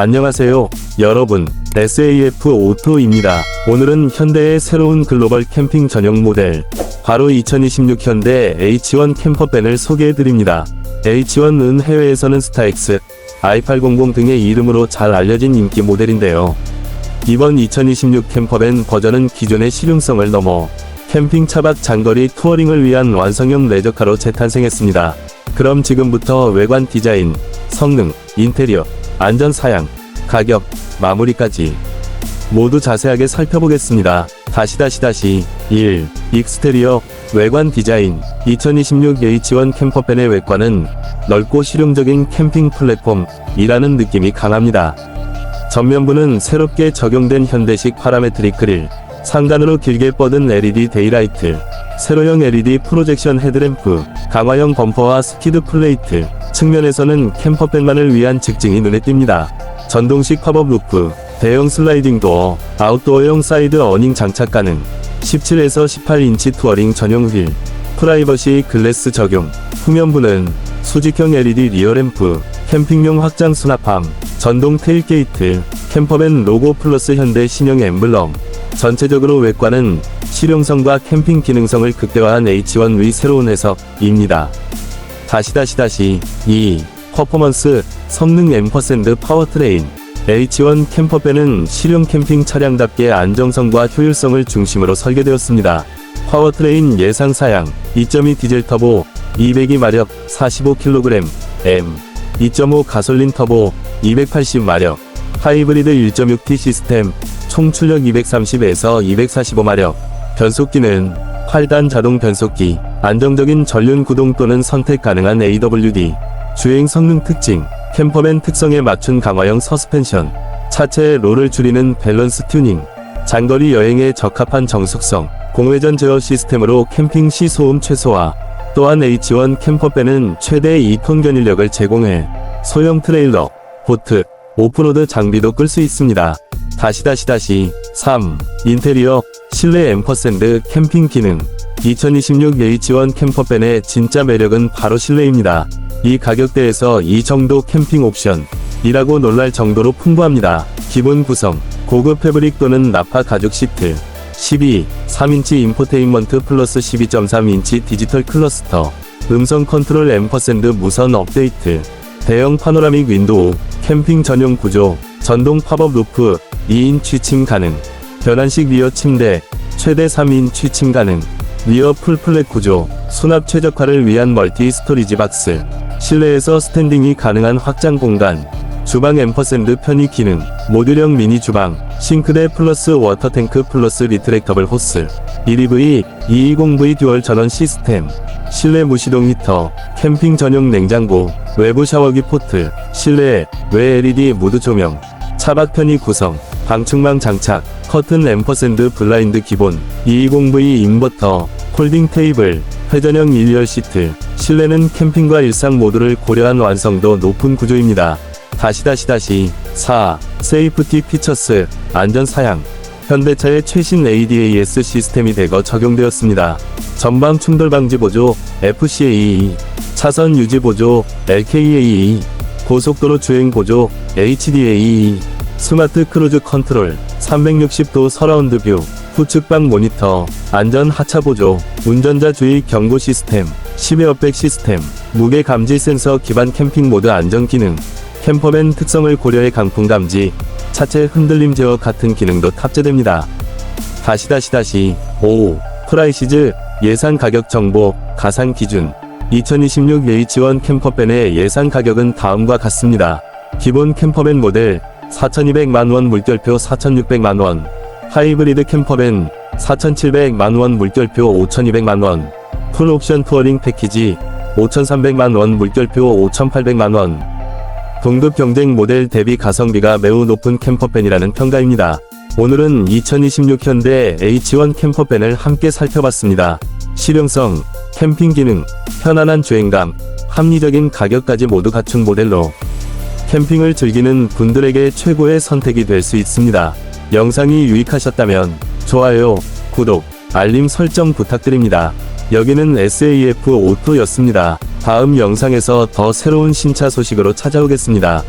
안녕하세요, 여러분. SAF 오토입니다. 오늘은 현대의 새로운 글로벌 캠핑 전용 모델, 바로 2026 현대 H1 캠퍼밴을 소개해드립니다. H1은 해외에서는 스타엑스, i800 등의 이름으로 잘 알려진 인기 모델인데요. 이번 2026 캠퍼밴 버전은 기존의 실용성을 넘어 캠핑 차박 장거리 투어링을 위한 완성형 레저카로 재탄생했습니다. 그럼 지금부터 외관 디자인, 성능, 인테리어, 안전 사양, 가격, 마무리까지 모두 자세하게 살펴보겠습니다. 다시 다시 다시 1. 익스테리어 외관 디자인 2026 H1 캠퍼밴의 외관은 넓고 실용적인 캠핑 플랫폼이라는 느낌이 강합니다. 전면부는 새롭게 적용된 현대식 파라메트릭 그릴, 상단으로 길게 뻗은 LED 데이라이트, 세로형 LED 프로젝션 헤드램프, 강화형 범퍼와 스키드 플레이트, 측면에서는 캠퍼밴만을 위한 직증이 눈에 띕니다. 전동식 팝업 루프, 대형 슬라이딩 도어, 아웃도어용 사이드 어닝 장착 가능, 17에서 18인치 투어링 전용 휠, 프라이버시 글래스 적용, 후면부는 수직형 LED 리어램프, 캠핑용 확장 수납함, 전동 테일게이트, 캠퍼밴 로고 플러스 현대 신형 엠블럼, 전체적으로 외관은 실용성과 캠핑 기능성을 극대화한 H1의 새로운 해석입니다. 다시 다시 다시 2. 퍼포먼스 성능 앰퍼샌드 파워트레인 H1 캠퍼밴은 실용 캠핑 차량답게 안정성과 효율성을 중심으로 설계되었습니다. 파워트레인 예상 사양 2.2 디젤 터보 202 마력 45kg M 2.5 가솔린 터보 280 마력 하이브리드 1.6T 시스템 총 출력 230에서 245마력 변속기는 8단 자동 변속기 안정적인 전륜 구동 또는 선택 가능한 AWD 주행 성능 특징 캠퍼밴 특성에 맞춘 강화형 서스펜션 차체의 롤을 줄이는 밸런스 튜닝 장거리 여행에 적합한 정숙성 공회전 제어 시스템으로 캠핑 시 소음 최소화 또한 H1 캠퍼밴은 최대 2톤 견인력을 제공해 소형 트레일러, 보트, 오프로드 장비도 끌 수 있습니다. 다시 다시 다시 3. 인테리어 실내 앰퍼샌드 캠핑 기능. 2026 H1 캠퍼밴의 진짜 매력은 바로 실내입니다. 이 가격대에서 이 정도 캠핑 옵션이라고 놀랄 정도로 풍부합니다. 기본 구성 고급 패브릭 또는 나파 가죽 시트. 12, 3인치 인포테인먼트 플러스 12.3인치 디지털 클러스터, 음성 컨트롤 앰퍼샌드 무선 업데이트, 대형 파노라믹 윈도우, 캠핑 전용 구조, 전동 팝업 루프, 2인 취침 가능, 변환식 리어 침대, 최대 3인 취침 가능, 리어 풀플랫 구조, 수납 최적화를 위한 멀티 스토리지 박스, 실내에서 스탠딩이 가능한 확장 공간, 주방 앰퍼샌드 편의 기능, 모듈형 미니 주방, 싱크대 플러스 워터탱크 플러스 리트랙터블 호스, 1EV, 220V 듀얼 전원 시스템, 실내 무시동 히터, 캠핑 전용 냉장고, 외부 샤워기 포트, 실내, 외 LED 무드 조명, 차박 편의 구성, 방충망 장착, 커튼 앰퍼샌드 블라인드 기본, 220V 인버터, 폴딩 테이블, 회전형 일열 시트, 실내는 캠핑과 일상 모두를 고려한 완성도 높은 구조입니다. 다시 다시 다시 4. 세이프티 피처스 안전 사양 현대차의 최신 ADAS 시스템이 대거 적용되었습니다. 전방 충돌 방지 보조 FCAE 차선 유지 보조 LKAE 고속도로 주행 보조 HDAE 스마트 크루즈 컨트롤 360도 서라운드 뷰 후측방 모니터 안전 하차 보조 운전자 주의 경고 시스템 10에어백 시스템 무게 감지 센서 기반 캠핑 모드 안전 기능 캠퍼밴 특성을 고려해 강풍 감지, 차체 흔들림 제어 같은 기능도 탑재됩니다. 다시 다시 다시 5. 프라이시즈 예산 가격 정보 가상 기준 2026 H1 캠퍼밴의 예산 가격은 다음과 같습니다. 기본 캠퍼밴 모델 4,200만원 물결표 4,600만원 하이브리드 캠퍼밴 4,700만원 물결표 5,200만원 풀옵션 투어링 패키지 5,300만원 물결표 5,800만원 동급 경쟁 모델 대비 가성비가 매우 높은 캠퍼밴이라는 평가입니다. 오늘은 2026 현대 H1 캠퍼밴을 함께 살펴봤습니다. 실용성, 캠핑 기능, 편안한 주행감, 합리적인 가격까지 모두 갖춘 모델로 캠핑을 즐기는 분들에게 최고의 선택이 될 수 있습니다. 영상이 유익하셨다면 좋아요, 구독, 알림 설정 부탁드립니다. 여기는 SAF 오토였습니다. 다음 영상에서 더 새로운 신차 소식으로 찾아오겠습니다.